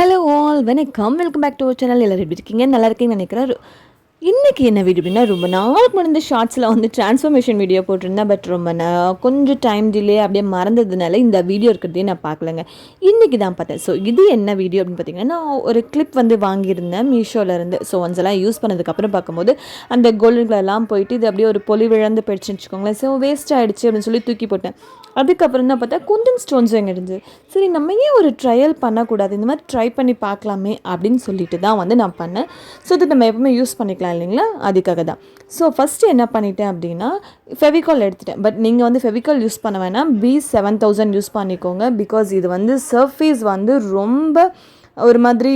Hello all வணக்கம். Welcome back to our channel எல்லோரும் எப்படி இருக்கீங்க? நல்லா இருக்கீங்கன்னு நினைக்கிறேன். இன்றைக்கி என்ன வீடியோ அப்படின்னா ரொம்ப நாளுக்கு முன்னாடி ஷார்ட்ஸில் வந்து டிரான்ஸ்ஃபர்மேஷன் வீடியோ போட்டிருந்தேன். பட் ரொம்ப நான் கொஞ்சம் டைம் டிலே அப்படியே மறந்ததுனால இந்த வீடியோ இருக்கிறதே நான் பார்க்கலங்க. இன்றைக்கி தான் பார்த்தேன். ஸோ இது என்ன வீடியோ அப்படின்னு பார்த்தீங்கன்னா நான் ஒரு கிளிப் வந்து வாங்கியிருந்தேன் மீஷோவில் இருந்து. ஸோ ஒன்ஸ் எல்லாம் யூஸ் பண்ணதுக்கப்புறம் பார்க்கும்போது அந்த கோல்டன் போயிட்டு இது அப்படியே ஒரு பொலி விழந்து போயிடுச்சுன்னு வச்சுக்கோங்களேன். ஸோ வேஸ்ட் ஆகிடுச்சு அப்படின்னு சொல்லி தூக்கி போட்டேன். அதுக்கப்புறம் தான் பார்த்தா குந்தன் ஸ்டோன்ஸ் எங்கே இருந்துச்சு சரி நம்ம ஏன் ஒரு ட்ரையல் பண்ணக்கூடாது? இந்த மாதிரி ட்ரை பண்ணி பார்க்கலாமே அப்படின்னு சொல்லிட்டு தான் வந்து நான் பண்ணேன். ஸோ இது நம்ம எப்பவுமே யூஸ் பண்ணிக்கலாம். இல்லைங்களா? அதுக்காக தான். ஸோ ஃபஸ்ட்டு என்ன பண்ணிட்டேன் அப்படின்னா ஃபெவிகால் எடுத்துட்டேன். பட் நீங்கள் வந்து ஃபெவிகால் யூஸ் பண்ண வேணாம். பி செவன் தௌசண்ட் யூஸ் பண்ணிக்கோங்க. பிகாஸ் இது வந்து சர்ஃபேஸ் வந்து ரொம்ப ஒரு மாதிரி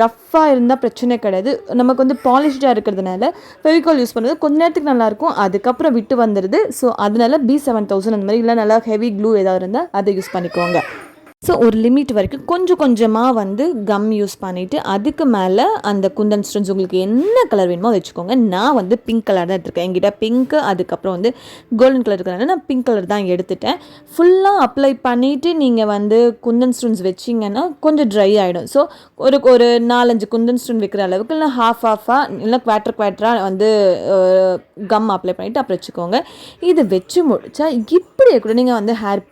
ரஃப்பாக இருந்தால் பிரச்சனை கிடையாது. நமக்கு வந்து பாலிஷ்டாக இருக்கிறதுனால ஃபெவிகால் யூஸ் பண்ணுறது கொஞ்ச நேரத்துக்கு நல்லாயிருக்கும். அதுக்கப்புறம் விட்டு வந்துடுது. ஸோ அதனால பி செவன் தௌசண்ட் அந்த மாதிரி இல்லை நல்லா ஹெவி க்ளூ ஏதாவது இருந்தால் அதை யூஸ் பண்ணிக்கோங்க. ஸோ ஒரு லிமிட் வரைக்கும் கொஞ்சம் கொஞ்சமாக வந்து கம் யூஸ் பண்ணிவிட்டு அதுக்கு மேலே அந்த குந்தன் ஸ்டோன்ஸ் உங்களுக்கு என்ன கலர் வேணுமோ அதை வச்சுக்கோங்க. நான் வந்து பிங்க் கலர் தான் எடுத்திருக்கேன். என்கிட்ட பிங்க்கு அதுக்கப்புறம் வந்து கோல்டன் கலர் இருக்கிறதுனால நான் பிங்க் கலர் தான் எடுத்துட்டேன். ஃபுல்லாக அப்ளை பண்ணிவிட்டு நீங்கள் வந்து குந்தன் ஸ்டோன்ஸ் வச்சிங்கன்னா கொஞ்சம் ட்ரை ஆகிடும் ஸோ ஒரு ஒரு நாலஞ்சு குந்தன் ஸ்டோன் வைக்கிற அளவுக்கு இல்லை ஹாஃப் ஹாஃபாக இல்லை குவாட்டர் குவாட்டராக வந்து கம் அப்ளை பண்ணிவிட்டு அப்புறம் வச்சுக்கோங்க. இது வச்சு முடிச்சா இப்படியே கூட நீங்கள் வந்து ஹேர்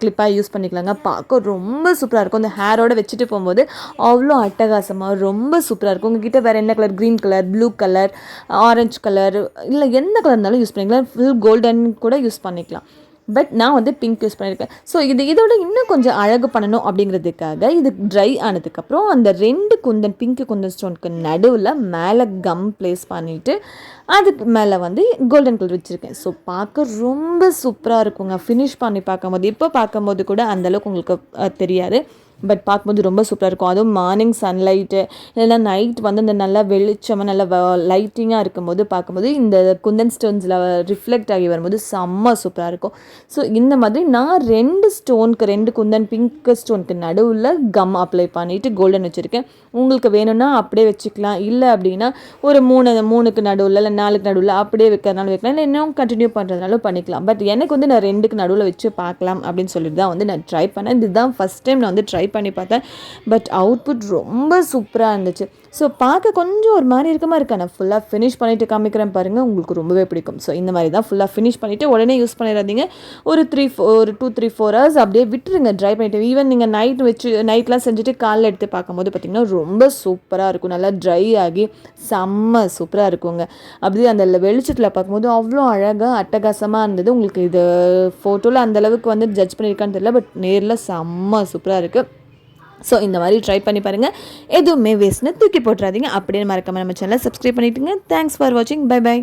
கிளிப்பாக யூஸ் பண்ணிக்கலாங்க. பார்க்க ரொம்ப ரொம்ப சூப்பராக இருக்கும். அந்த ஹேரோட வச்சுட்டு போகும்போது அவ்வளோ அட்டகாசமாக ரொம்ப சூப்பராக இருக்கும். உங்ககிட்ட வேறு என்ன colour green colour blue colour orange colour இல்லை எந்த கலர் இருந்தாலும் யூஸ் பண்ணிக்கலாம். ஃபுல் கோல்டன் கூட யூஸ் பண்ணிக்கலாம். பட் நான் வந்து பிங்க் யூஸ் பண்ணியிருக்கேன் ஸோ இது இதோட இன்னும் கொஞ்சம் அழகு பண்ணணும் அப்படிங்கிறதுக்காக இது ட்ரை ஆனதுக்கப்புறம் அந்த ரெண்டு குந்தன் பிங்க் குந்தன் ஸ்டோனுக்கு நடுவில் மேலே கம் ப்ளேஸ் பண்ணிவிட்டு அதுக்கு மேலே வந்து கோல்டன் கலர் வச்சுருக்கேன். ஸோ பார்க்க ரொம்ப சூப்பராக இருக்குங்க. ஃபினிஷ் பண்ணி பார்க்கும்போது இப்போ பார்க்கும்போது கூட அந்தளவுக்கு உங்களுக்கு தெரியாது. பட் பார்க்கும்போது ரொம்ப சூப்பராக இருக்கும். அதுவும் மார்னிங் சன்லைட்டு இல்லைன்னா நைட் வந்து இந்த நல்லா வெளிச்சமாக நல்லா லைட்டிங்காக இருக்கும்போது பார்க்கும்போது இந்த குந்தன் ஸ்டோன்ஸில் ரிஃப்ளெக்ட் ஆகி வரும்போது செம்ம சூப்பராக இருக்கும். ஸோ இந்த மாதிரி நான் ரெண்டு ஸ்டோனுக்கு ரெண்டு குந்தன் பிங்க் ஸ்டோனுக்கு நடுவில் கம் அப்ளை பண்ணிவிட்டு கோல்டன் வச்சுருக்கேன். உங்களுக்கு வேணும்னா அப்படியே வச்சுக்கலாம். இல்லை அப்படின்னா ஒரு மூணு மூணுக்கு நடுவில் இல்லை நாலுக்கு நடுவில் அப்படியே வைக்கிறதுனால வைக்கலாம். இல்லை இன்னும் கண்டினியூ பண்ணுறதுனாலும் பண்ணிக்கலாம். பட் எனக்கு வந்து நான் ரெண்டுக்கு நடுவில் வச்சு பார்க்கலாம் அப்படின்னு சொல்லிட்டு தான் வந்து நான் ட்ரை பண்ணேன். இதுதான் ஃபஸ்ட் டைம் நான் வந்து ட்ரை பண்ணி பார்த்தேன். பட் அவுட்புட் ரொம்ப சூப்பராக இருந்துச்சு. ஸோ பார்க்க கொஞ்சம் ஒரு மாதிரி இருக்க மாதிரி இருக்கா. நான் ஃபுல்லாக ஃபினிஷ் பண்ணிவிட்டு காமிக்கிறேன் பாருங்கள் உங்களுக்கு ரொம்பவே பிடிக்கும். ஸோ இந்த மாதிரி தான் ஃபுல்லாக ஃபினிஷ் பண்ணிவிட்டு உடனே யூஸ் பண்ணிடாதீங்க ஒரு த்ரீ ஃபோ ஒரு டூ த்ரீ ஃபோர் ஹவர்ஸ் அப்படியே விட்டுருங்க. ட்ரை பண்ணிவிட்டு ஈவன் நீங்கள் நைட் வச்சு நைட்லாம் செஞ்சுட்டு காலைல எடுத்து பார்க்கும்போது பார்த்திங்கன்னா ரொம்ப சூப்பராக இருக்கும். நல்லா ட்ரை ஆகி செம்ம சூப்பராக இருக்குங்க. அப்படியே அந்த வெளிச்சத்தில் பார்க்கும்போது அவ்வளோ அழகாக அட்டகாசமாக இருந்தது. உங்களுக்கு இது ஃபோட்டோவில் அந்தளவுக்கு வந்து ஜட்ஜ் பண்ணியிருக்கான்னு தெரியல. பட் நேரில் செம்ம சூப்பராக இருக்குது ஸோ இந்த மாதிரி ட்ரை பண்ணி பாருங்கள் எதுவுமே வேஸ்ட்னு தூக்கி போட்டுறாதீங்க. அப்படியே மறக்காமல் நம்ம சேனலை சப்ஸ்கிரைப் பண்ணிவிட்டுங்க தேங்க்ஸ் ஃபார் வாட்சிங் பை பை